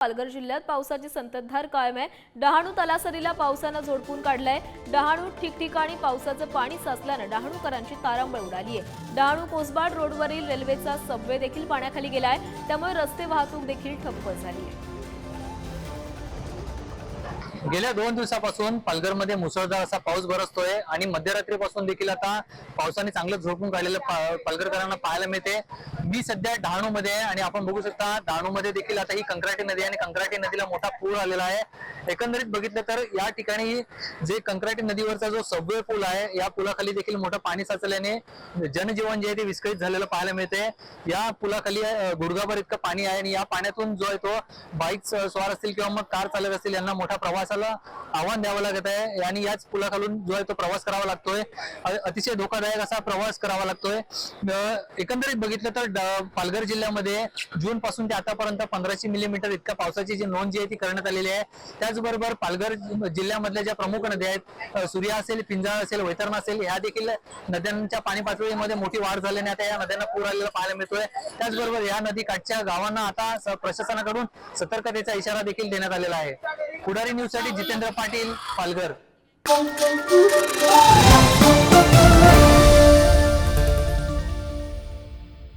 पालघर जिल्ह्यात पावसाची संततधार कायम आहे. डहाणू तलासरीला पावसानं झोडपून काढलंय. डहाणू ठिकठिकाणी पावसाचं पाणी साचल्यानं डहाणूकरांची तारांबळ उडाली आहे. डहाणू कोसबाड रोडवरील रेल्वेचा सबवे देखील पाण्याखाली गेलाय. त्यामुळे रस्ते वाहतूक देखील ठप्प झाली आहे. गेल्या दोन दिवसापासून पालघरमध्ये मुसळधार असा पाऊस बरसतोय आणि मध्यरात्रीपासून देखील आता पावसाने चांगलं झोपून काढलेलं पालघरकरांना पाहायला मिळते. मी सध्या डहाणू मध्ये आहे आणि आपण बघू शकता डहाणू मध्ये देखील आता ही कंक्राटी नदी आहे आणि कंक्राटी नदीला मोठा पूर आलेला आहे. एकंदरीत बघितलं तर या ठिकाणी जे कंक्राटी नदीवरचा जो सबवे पूल आहे या पुलाखाली देखील मोठं पाणी साचल्याने जनजीवन जे आहे ते विस्कळीत झालेलं पाहायला मिळते या पुलाखाली अं, गुडघाभर इतकं पाणी आहे आणि या पाण्यातून जो आहे तो बाईक स्वार असतील किंवा मग कार चालक असतील यांना मोठ्या प्रवासाला आव्हान द्यावं लागत आहे. आणि याच पुलाखालून जो आहे तो प्रवास करावा लागतोय. अतिशय धोकादायक असा प्रवास करावा लागतोय. एकंदरीत बघितलं तर पालघर जिल्ह्यामध्ये जून पासून ते आतापर्यंत पंधराशे मिलीमीटर इतक्या पावसाची जी नोंद जी आहे ती करण्यात आलेली आहे. त्याचबरोबर पालघर जिल्ह्यामधल्या ज्या प्रमुख नद्या आहेत सूर्या असेल पिंजाळ असेल वैतरणा असेल या देखील नद्यांच्या पाणी पातळीमध्ये मोठी वाढ झाल्याने आता या नद्यांना पूर आलेला पाहायला मिळतोय. त्याचबरोबर या नदी काठच्या गावांना आता प्रशासनाकडून सतर्कतेचा इशारा देखील देण्यात आलेला आहे. पुढारी न्यूजसाठी जितेंद्र पाटील पालघर.